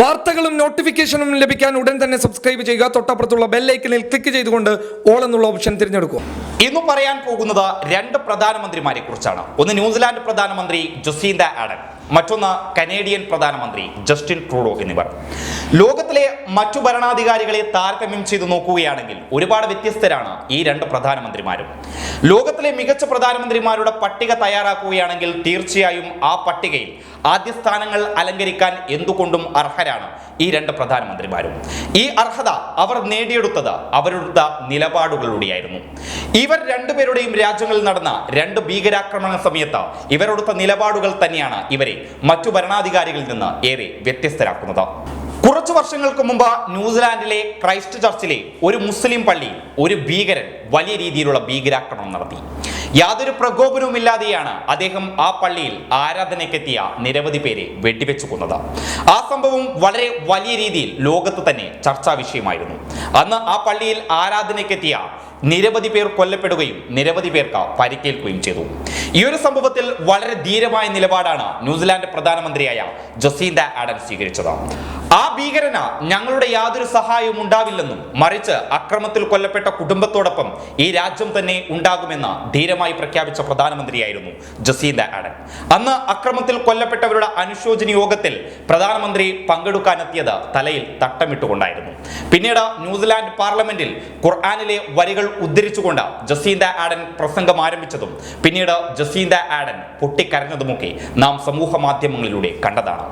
വാർത്തകളും നോട്ടിഫിക്കേഷനും ലഭിക്കാൻ ഉടൻ തന്നെ സബ്സ്ക്രൈബ് ചെയ്യുക. തൊട്ടപ്പുറത്തുള്ള ബെല്ലൈക്കനിൽ ക്ലിക്ക് ചെയ്തുകൊണ്ട് ഓൾ എന്നുള്ള ഓപ്ഷൻ തിരഞ്ഞെടുക്കുക. ഇന്ന് പറയാൻ പോകുന്നത് രണ്ട് പ്രധാനമന്ത്രിമാരെ കുറിച്ചാണ്. ഒന്ന് ന്യൂസിലാൻഡ് പ്രധാനമന്ത്രി ജൊസീന്ത ആഡൻ. മറ്റൊന്ന് കനേഡിയൻ പ്രധാനമന്ത്രി ജസ്റ്റിൻ ട്രൂഡോ എന്നിവർ ലോകത്തിലെ മറ്റു ഭരണാധികാരികളെ താരതമ്യം ചെയ്ത് നോക്കുകയാണെങ്കിൽ ഒരുപാട് വ്യത്യസ്തരാണ് ഈ രണ്ട് പ്രധാനമന്ത്രിമാരും. ലോകത്തിലെ മികച്ച പ്രധാനമന്ത്രിമാരുടെ പട്ടിക തയ്യാറാക്കുകയാണെങ്കിൽ തീർച്ചയായും ആ പട്ടികയിൽ ആദ്യ സ്ഥാനങ്ങൾ അലങ്കരിക്കാൻ എന്തുകൊണ്ടും അർഹരാണ് ഈ രണ്ട് പ്രധാനമന്ത്രിമാരും. ഈ അർഹത അവർ നേടിയെടുത്തത് അവരുടെ നിലപാടുകളിലൂടെയായിരുന്നു. ഇവർ രണ്ടുപേരുടെയും രാജ്യങ്ങളിൽ നടന്ന രണ്ട് ഭീകരാക്രമണ സമയത്ത് ഇവരെടുത്ത നിലപാടുകൾ തന്നെയാണ് ഇവരെ മറ്റു ഭരണാധികാരികളിൽ നിന്ന് ഏറെ വ്യത്യസ്തരാക്കുന്നത്. കുറച്ചു വർഷങ്ങൾക്ക് മുമ്പ് ന്യൂസിലാൻഡിലെ ക്രൈസ്റ്റ് ചർച്ചിലെ ഒരു മുസ്ലിം പള്ളി ഒരു ഭീകരൻ വലിയ രീതിയിലുള്ള ഭീകരാക്രമണം നടത്തി. യാതൊരു പ്രകോപനവുമില്ലാതെയാണ് അദ്ദേഹം ആ പള്ളിയിൽ ആരാധനയ്ക്കെത്തിയ നിരവധി പേരെ വെടിവെച്ചു കൊന്നത് ആ സംഭവം വളരെ വലിയ രീതിയിൽ ലോകത്ത് തന്നെ ചർച്ചാ വിഷയമായിരുന്നു. അന്ന് ആ പള്ളിയിൽ ആരാധനയ്ക്കെത്തിയ നിരവധി പേർ കൊല്ലപ്പെടുകയും നിരവധി പേർക്ക് പരിക്കേൽക്കുകയും ചെയ്തു. ഈ ഒരു സംഭവത്തിൽ വളരെ ധീരമായ നിലപാടാണ് ന്യൂസിലാൻഡ് പ്രധാനമന്ത്രിയായ ജൊസീന്ത ആഡൻ സ്വീകരിച്ചത്. ആ ഭീകരന ഞങ്ങളുടെ യാതൊരു സഹായവും ഉണ്ടാവില്ലെന്നും മറിച്ച് അക്രമത്തിൽ കൊല്ലപ്പെട്ട കുടുംബത്തോടൊപ്പം ഈ രാജ്യം തന്നെ ഉണ്ടാകുമെന്ന് ധീരമായി പ്രഖ്യാപിച്ച പ്രധാനമന്ത്രിയായിരുന്നു ജസീന്ത ആഡൻ. അന്ന് അക്രമത്തിൽ കൊല്ലപ്പെട്ടവരുടെ അനുശോചന യോഗത്തിൽ പ്രധാനമന്ത്രി പങ്കെടുക്കാനെത്തിയത് തലയിൽ തട്ടമിട്ടുകൊണ്ടായിരുന്നു. പിന്നീട് ന്യൂസിലാൻഡ് പാർലമെന്റിൽ ഖുർആാനിലെ വരികൾ ഉദ്ധരിച്ചുകൊണ്ട് ജസീന്ത ആഡൻ പ്രസംഗം ആരംഭിച്ചതും പിന്നീട് ജസീന്ത ആഡൻ പൊട്ടിക്കരഞ്ഞതുമൊക്കെ നാം സമൂഹ മാധ്യമങ്ങളിലൂടെ കണ്ടതാണ്.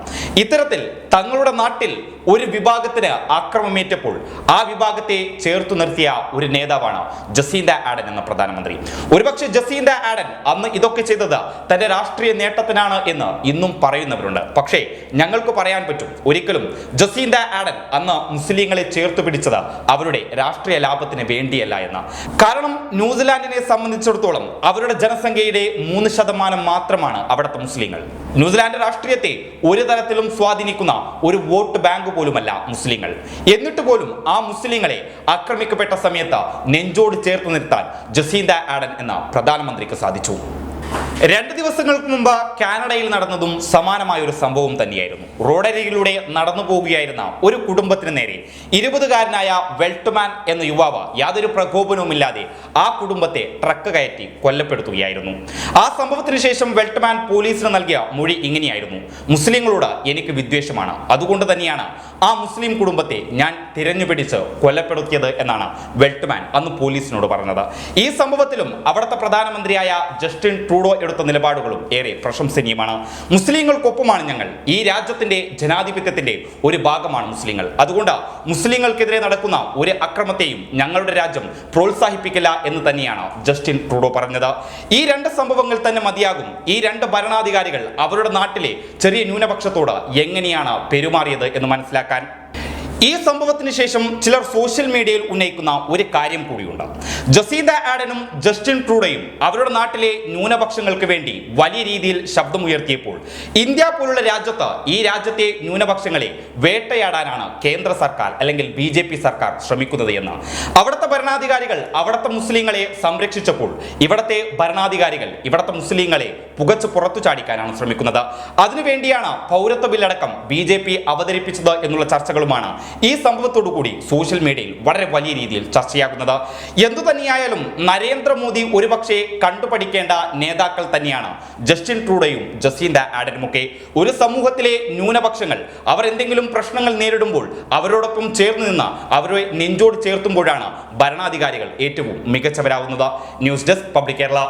ഇത്തരത്തിൽ തങ്ങളുടെ നാട്ടിൽ ഒരു വിഭാഗത്തിന് ആക്രമമേറ്റപ്പോൾ ആ വിഭാഗത്തെ ചേർത്തു നിർത്തിയ ഒരു നേതാവാണ് ജസീന്ത ആഡൻ എന്ന പ്രധാനമന്ത്രി. ഒരുപക്ഷെ ജസീന്ത ആഡൻ അന്ന് ഇതൊക്കെ ചെയ്തത് തന്റെ രാഷ്ട്രീയ നേട്ടത്തിനാണ് എന്ന് ഇന്നും പറയുന്നവരുണ്ട്. പക്ഷേ ഞങ്ങൾക്ക് പറയാൻ പറ്റും ഒരിക്കലും ജസീന്ത ആഡൻ അന്ന് മുസ്ലിങ്ങളെ ചേർത്തു പിടിച്ചത് അവരുടെ രാഷ്ട്രീയ ലാഭത്തിന് വേണ്ടിയല്ല എന്ന്. കാരണം ന്യൂസിലാൻഡിനെ സംബന്ധിച്ചിടത്തോളം അവരുടെ ജനസംഖ്യയുടെ മൂന്ന് ശതമാനം മാത്രമാണ് അവിടുത്തെ മുസ്ലിങ്ങൾ. ന്യൂസിലാൻഡ് രാഷ്ട്രീയത്തെ ഒരു തരത്തിലും സ്വാധീനിക്കുന്ന ഒരു വോട്ട് ബാങ്ക് പോലുമല്ല മുസ്ലിങ്ങൾ. എന്നിട്ട് പോലും ആ മുസ്ലിങ്ങളെ ആക്രമിക്കപ്പെട്ട സമയത്ത് നെഞ്ചോട് ചേർത്ത് നിർത്താൻ ജസീന്ത ആഡൻ എന്ന പ്രധാനമന്ത്രിക്ക് സാധിച്ചു. രണ്ട് ദിവസങ്ങൾക്ക് മുമ്പ് കാനഡയിൽ നടന്നതും സമാനമായ ഒരു സംഭവം തന്നെയായിരുന്നു. റോഡരികിലൂടെ നടന്നു പോവുകയായിരുന്ന ഒരു കുടുംബത്തിന് നേരെ ഇരുപതുകാരനായ വെൽട്ട്മാൻ എന്ന യുവാവ് യാതൊരു പ്രകോപനവുമില്ലാതെ ആ കുടുംബത്തെ ട്രക്ക് കയറ്റി കൊല്ലപ്പെടുത്തുകയായിരുന്നു. ആ സംഭവത്തിന് ശേഷം വെൽട്ട്മാൻ പോലീസിന് നൽകിയ മൊഴി ഇങ്ങനെയായിരുന്നു. മുസ്ലിങ്ങളോട് എനിക്ക് വിദ്വേഷമാണ്. അതുകൊണ്ട് തന്നെയാണ് ആ മുസ്ലിം കുടുംബത്തെ ഞാൻ തിരഞ്ഞുപിടിച്ച് കൊല്ലപ്പെടുത്തിയത് എന്നാണ് വെൽട്ട്മാൻ അന്ന് പോലീസിനോട് പറഞ്ഞത്. ഈ സംഭവത്തിലും അവിടുത്തെ പ്രധാനമന്ത്രിയായ ജസ്റ്റിൻ ട്രൂഡോ എടുത്ത നിലപാടുകളും ഏറെ പ്രശംസനീയമാണ്. മുസ്ലിങ്ങൾക്കൊപ്പമാണ് ഞങ്ങൾ. ഈ രാജ്യത്തിന്റെ ജനാധിപത്യത്തിന്റെ ഒരു ഭാഗമാണ് മുസ്ലിങ്ങൾ. അതുകൊണ്ട് മുസ്ലിങ്ങൾക്കെതിരെ നടക്കുന്ന ഒരു അക്രമത്തെയും ഞങ്ങളുടെ രാജ്യം പ്രോത്സാഹിപ്പിക്കില്ല എന്ന് തന്നെയാണ് ജസ്റ്റിൻ ട്രൂഡോ പറഞ്ഞത്. ഈ രണ്ട് സംഭവങ്ങൾ തന്നെ മതിയാകും. ഈ രണ്ട് ഭരണാധികാരികൾ അവരുടെ നാട്ടിലെ ചെറിയ ന്യൂനപക്ഷത്തോട് എങ്ങനെയാണ് പെരുമാറിയത് എന്ന് മനസ്സിലാക്കാൻ? ഈ സംഭവത്തിന് ശേഷം ചിലർ സോഷ്യൽ മീഡിയയിൽ ഉന്നയിക്കുന്ന ഒരു കാര്യം കൂടിയുണ്ട്. ജസീന്ത ആഡനും ജസ്റ്റിൻ ട്രൂഡയും അവരുടെ നാട്ടിലെ ന്യൂനപക്ഷങ്ങൾക്ക് വേണ്ടി വലിയ രീതിയിൽ ശബ്ദമുയർത്തിയപ്പോൾ ഇന്ത്യ പോലുള്ള രാജ്യത്ത് ഈ രാജ്യത്തെ ന്യൂനപക്ഷങ്ങളെ വേട്ടയാടാനാണ് കേന്ദ്ര സർക്കാർ അല്ലെങ്കിൽ ബി ജെ പി സർക്കാർ ശ്രമിക്കുന്നത് എന്ന്. അവിടുത്തെ ഭരണാധികാരികൾ അവിടുത്തെ മുസ്ലിങ്ങളെ സംരക്ഷിച്ചപ്പോൾ ഇവിടുത്തെ ഭരണാധികാരികൾ ഇവിടുത്തെ മുസ്ലിങ്ങളെ പുകച്ച് പുറത്തു ചാടിക്കാനാണ് ശ്രമിക്കുന്നത്. അതിനുവേണ്ടിയാണ് പൗരത്വ ബില്ലടക്കം ബി അവതരിപ്പിച്ചത് എന്നുള്ള ചർച്ചകളുമാണ് ഈ സംഭവത്തോടു കൂടി സോഷ്യൽ മീഡിയയിൽ വളരെ വലിയ രീതിയിൽ ചർച്ചയാകുന്നത്. എന്തു തന്നെയായാലും നരേന്ദ്രമോദി ഒരുപക്ഷെ കണ്ടുപഠിക്കേണ്ട നേതാക്കൾ തന്നെയാണ് ജസ്റ്റിൻ ട്രൂഡയും ജസീന്ത ആഡനുമൊക്കെ. ഒരു സമൂഹത്തിലെ ന്യൂനപക്ഷങ്ങൾ അവർ എന്തെങ്കിലും പ്രശ്നങ്ങൾ നേരിടുമ്പോൾ അവരോടൊപ്പം ചേർന്ന് നിന്ന് അവരെ നെഞ്ചോട് ചേർത്തുമ്പോഴാണ് ഭരണാധികാരികൾ ഏറ്റവും മികച്ചവരാകുന്നത് ന്യൂസ് ഡെസ്ക് പബ്ലിക് കേരള.